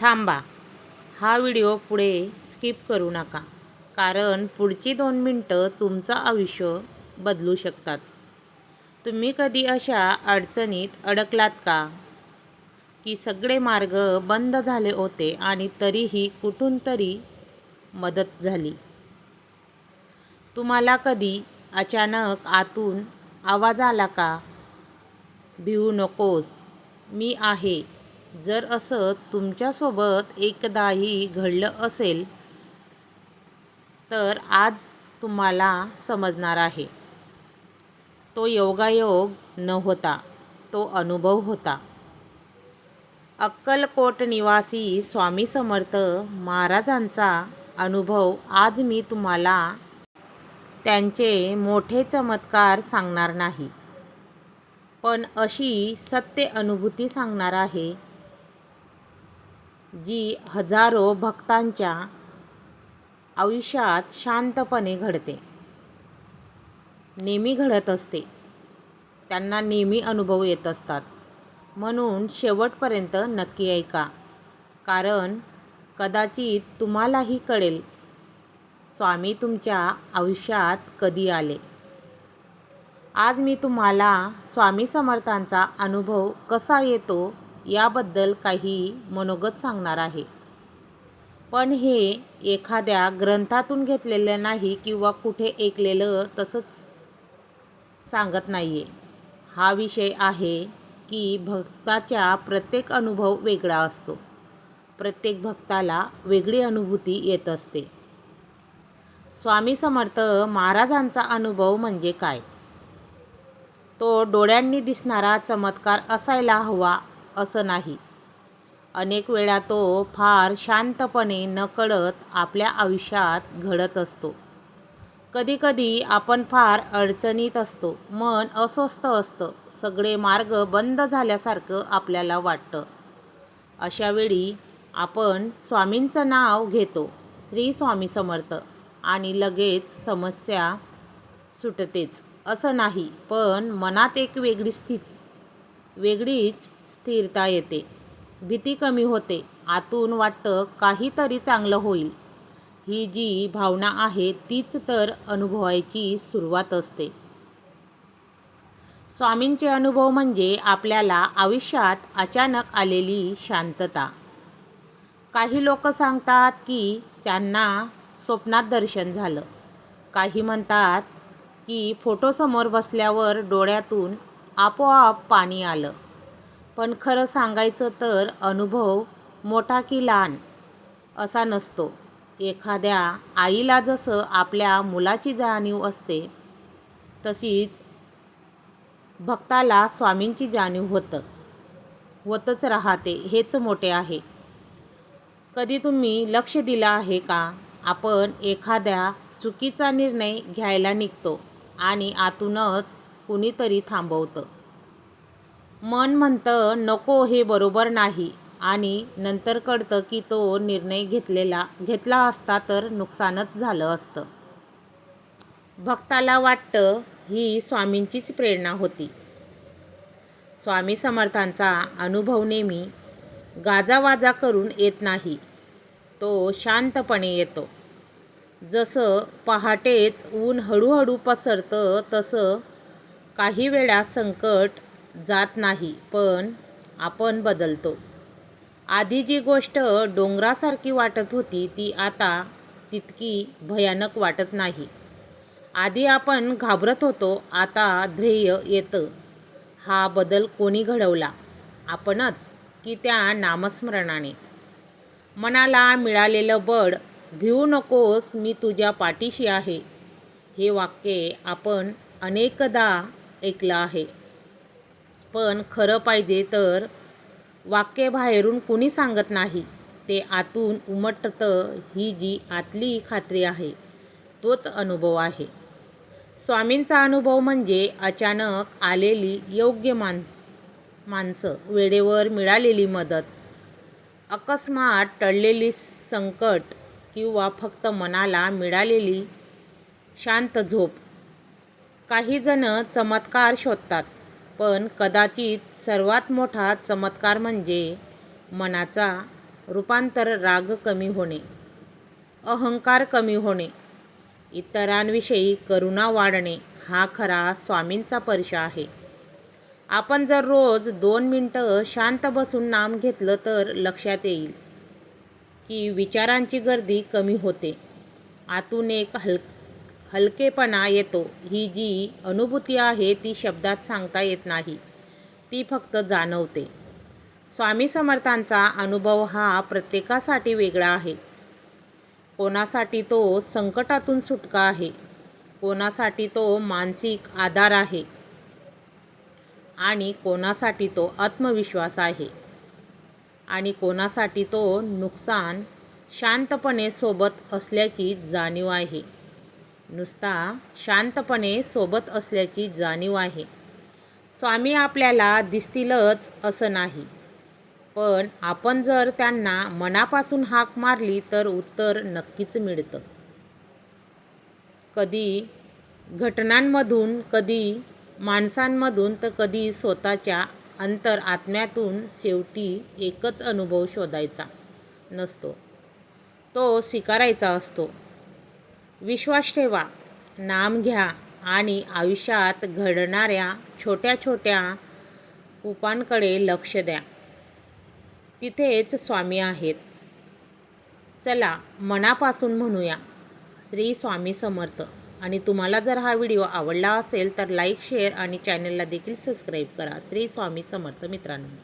थांबा. हा व्हिडिओ पुढे स्किप करू नका कारण पुढची दोन मिनटं तुमचं आयुष्य बदलू शकतात. तुम्ही कधी अशा अडचणीत अडकलात का? की सगळे मार्ग बंद झाले होते आणि तरीही कुठून तरी मदत झाली? तुम्हाला कधी अचानक आतून आवाज आला का? भिवू नकोस. मी आहे. जर असं तुमच्यासोबत एकदाही घडलं असेल तर आज तुम्हाला समजणार आहे. तो योगायोग न होता तो अनुभव होता. अक्कलकोट निवासी स्वामी समर्थ महाराजांचा अनुभव आज मी तुम्हाला त्यांचे मोठे चमत्कार सांगणार नाही. पण अशी सत्य अनुभूती सांगणार आहे जी हजारो भक्तांच्या आयुष्यात शांतपणे घडते. नेहमी घडत असते. त्यांना नेहमी अनुभव येत असतात. म्हणून शेवटपर्यंत नक्की ऐका. कारण कदाचित तुम्हालाही कळेल स्वामी तुमच्या आयुष्यात कधी आले. आज मी तुम्हाला स्वामी समर्थांचा अनुभव कसा येतो याबद्दल काही मनोगत सांगणार आहे. पण हे एखाद्या ग्रंथातून घेतलेलं नाही किंवा कुठे ऐकलेलं तसंच सांगत नाही आहे हा विषय आहे की भक्ताच्या प्रत्येक अनुभव वेगळा असतो. प्रत्येक भक्ताला वेगळी अनुभूती येत असते. स्वामी समर्थ महाराजांचा अनुभव म्हणजे काय? तो डोळ्यांनी दिसणारा चमत्कार असायला हवा असं नाही. अनेक वेळा तो फार शांतपणे नकळत आपल्या आयुष्यात घडत असतो. कधीकधी आपण फार अडचणीत असतो. मन अस्वस्थ असतं. सगळे मार्ग बंद झाल्यासारखं आपल्याला वाटतं. अशा वेळी आपण स्वामींचं नाव घेतो. श्री स्वामी समर्थ. आणि लगेच समस्या सुटतेच. असं नाही. पण मनात एक वेगळी स्थित वेगळीच स्थिरता येते. भीती कमी होते. आतून वाटतं काहीतरी चांगलं होईल. ही जी भावना आहे तीच तर अनुभवायची सुरुवात असते. स्वामींचे अनुभव म्हणजे आपल्याला आयुष्यात अचानक आलेली शांतता. काही लोक सांगतात की त्यांना स्वप्नात दर्शन झालं. काही म्हणतात की फोटोसमोर बसल्यावर डोळ्यातून आपोआप पाणी आलं. पण खरं सांगायचं तर अनुभव मोठा की लहान असा नसतो. एखाद्या आईला जसं आपल्या मुलाची जाणीव असते तशीच भक्ताला स्वामींची जाणीव होतं होतच राहते हेच मोठे आहे. कधी तुम्ही लक्ष दिलं आहे का? आपण एखाद्या चुकीचा निर्णय घ्यायला निघतो आणि आतूनच कुणीतरी थांबवतं. मन म्हणतं नको हे बरोबर नाही. आणि नंतर कळतं की तो निर्णय घेतलेला घेतला असता तर नुकसानच झालं असतं. भक्ताला वाटतं ही स्वामींचीच प्रेरणा होती. स्वामी समर्थांचा अनुभव नेहमी गाजावाजा करून येत नाही. तो शांतपणे येतो. जसं पहाटेच ऊन हळूहळू पसरतं तसं काही वेळा संकट जात नाही पण आपण बदलतो. आधी जी गोष्ट डोंगरासारखी वाटत होती ती आता तितकी भयानक वाटत नाही. आधी आपण घाबरत होतो आता ध्येय येतं. हा बदल कोणी घडवला? आपणच की त्या नामस्मरणाने? मनाला मिळालेलं बळ भिवू नकोस मी तुझ्या पाठीशी आहे. हे वाक्य आपण अनेकदा ऐकलं आहे. पण खरं पाहिजे तर वाक्य बाहेरून कुणी सांगत नाही ते आतून उमटतं ही जी आतली खात्री आहे तोच अनुभव आहे. स्वामींचा अनुभव म्हणजे अचानक आलेली योग्य मान माणसं वेळेवर मिळालेली मदत अकस्मात टळलेली संकट किंवा फक्त मनाला मिळालेली शांत झोप. काही जण चमत्कार शोधतात पण कदाचित सर्वात मोठा चमत्कार म्हणजे मनाचा रूपांतर राग कमी होणे अहंकार कमी होणे इतरांविषयी करुणा वाढणे हा खरा स्वामींचा परिचय आहे. आपण जर रोज दोन मिनटं शांत बसून नाम घेतलं तर लक्षात येईल की विचारांची गर्दी कमी होते. आतून एक हल हलकेपणा येतो. ही जी अनुभूती आहे ती शब्दात सांगता येत नाही. ती फक्त जाणवते. स्वामी समर्थांचा अनुभव हा प्रत्येकासाठी वेगळा आहे. कोणासाठी तो संकटातून सुटका आहे. कोणासाठी तो मानसिक आधार आहे. आणि कोणासाठी तो आत्मविश्वास आहे. आणि कोणासाठी तो नुकसान शांतपणे सोबत असल्याची जाणीव आहे. नुसता शांतपणे सोबत असल्याची जाणीव आहे. स्वामी आपल्याला दिसतीलच असं नाही. पण आपण जर त्यांना मनापासून हाक मारली तर उत्तर नक्कीच मिळतं. कधी घटनांमधून कधी माणसांमधून तर कधी स्वतःच्या अंतर आत्म्यातून शेवटी एकच अनुभव शोधायचा नसतो. तो स्वीकारायचा असतो. विश्वास ठेवा. नाम घ्या आणि आयुष्यात घडणाऱ्या छोट्या छोट्या उपांकडे लक्ष द्या. तिथेच स्वामी आहेत. चला मनापासून म्हणूया. श्री स्वामी समर्थ. आणि तुम्हाला जर हा व्हिडिओ आवडला असेल तर लाईक शेअर आणि चॅनलला देखील सबस्क्राईब करा. श्री स्वामी समर्थ मित्रांनो.